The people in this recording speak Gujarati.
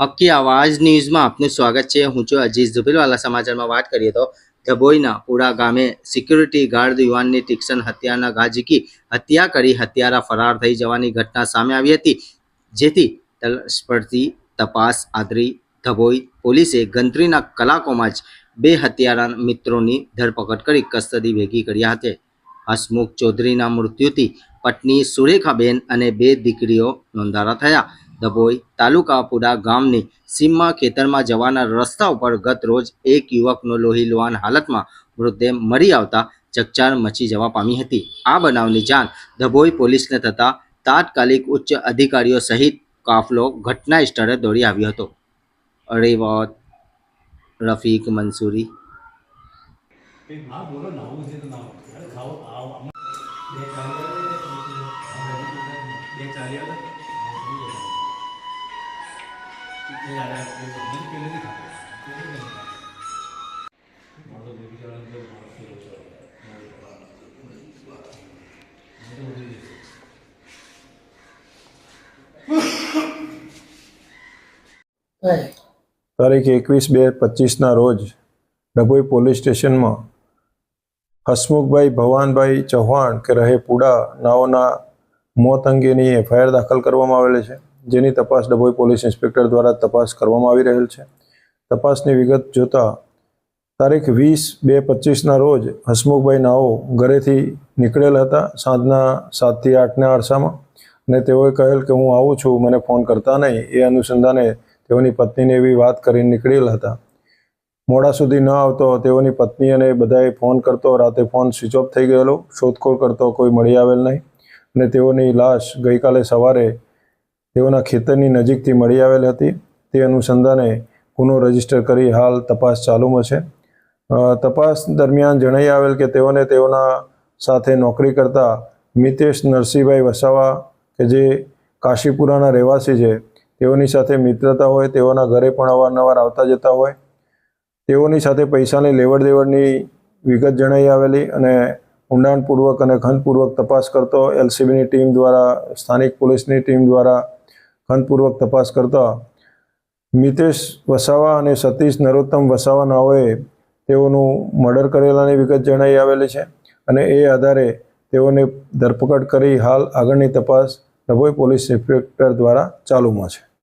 હક્કી આવાજ ન્યૂઝમાં આપનું સ્વાગત છે. હું છું અજીઝ ઝુબેલવાલા સમાચારમાં વાત કરીએ તો ધબોઈના પુરા ગામે સિક્યુરિટી ગાર્ડ યુવાનની તીક્ષ્ણ હત્યાના ગાજીકી હત્યા કરી હત્યારા ફરાર થઈ જવાની ઘટના સામે આવી હતી. જેથી તલસ્પર્ધી તપાસ આદરી ધભોઈ પોલીસે ગણતરીના કલાકોમાં જ બે હત્યારા મિત્રોની ધરપકડ કરી કસ્ટડી ભેગી કર્યા હતી. હસમુખ ચૌધરીના મૃત્યુથી પત્ની સુરેખાબેન અને બે દીકરીઓ નોંધારા થયા. ડભોઈ તાલુકાપુરા ગામની સીમમાં ખેતરમાં જવાના રસ્તા ઉપર ગત રોજ એક યુવકનો લોહી લોહાન હાલતમાં મૃતદેહ મરી આવતા ચકચાર મચી જવા પામી હતી. આ બનાવની જાણ ડભોઈ પોલીસને થતાં તાત્કાલિક ઉચ્ચ અધિકારીઓ સહિત કાફલો ઘટના સ્થળે દોડી આવ્યો હતો. અરેવત, રફીક મંસૂરી. બે ચાલી તારીખ એકવીસ બે પચીસના રોજ ડભોઈ પોલીસ સ્ટેશનમાં હસમુખભાઈ ભવાનભાઈ ચૌહાણ કે રહે પુડા નાઓના મોત અંગેની એફઆઈઆર દાખલ કરવામાં આવેલી છે. જેની તપાસ ડભોઈ પોલીસ ઇન્સ્પેક્ટર દ્વારા તપાસ કરવામાં આવી રહેલ છે. તપાસની વિગત જોતા તારીખ વીસ બે પચીસના રોજ હસમુખભાઈ નાઓ ઘરેથી નીકળેલ હતા સાંજના સાતથી આઠના અરસામાં અને તેઓએ કહેલ કે હું આવું છું, મને ફોન કરતા નહીં. એ અનુસંધાને તેઓની પત્નીને એવી વાત કરીને નીકળેલ હતા. મોડા સુધી ન આવતો તેઓની પત્ની અને બધાએ ફોન કરતો, રાતે ફોન સ્વિચ ઓફ થઈ ગયેલો, શોધખોળ કરતો કોઈ મળી આવેલ નહીં અને તેઓની લાશ ગઈકાલે સવારે તેઓના ખેતરની નજીકથી મળી આવેલ હતી. તે અનુસંધાને ગુનો રજિસ્ટર કરી હાલ તપાસ ચાલુમાં છે. તપાસ દરમિયાન જણાઈ આવેલ કે તેઓને તેઓના સાથે નોકરી કરતા મિતેશ નરસિંહભાઈ વસાવા કે જે કાશીપુરાના રહેવાસી છે, તેઓની સાથે મિત્રતા હોય, તેઓના ઘરે પણ અવારનવાર આવતા જતા હોય. તેઓની સાથે પૈસાની લેવડ દેવડની વિગત જણાઈ આવેલી અને ઊંડાણપૂર્વક અને ખંતપૂર્વક તપાસ કરતો એલસીબીની ટીમ દ્વારા, સ્થાનિક પોલીસની ટીમ દ્વારા ખંતપૂર્વક તપાસ કરતા મિતેશ વસાવા અને સતીશ નરોત્તમ વસાવા નાઓએ તેઓનું મર્ડર કરેલાની વિગત જણાઈ આવેલી છે અને એ આધારે તેઓને ધરપકડ કરી હાલ આગળની તપાસ ડભોઈ પોલીસ ઇન્સ્પેક્ટર દ્વારા ચાલુમાં છે.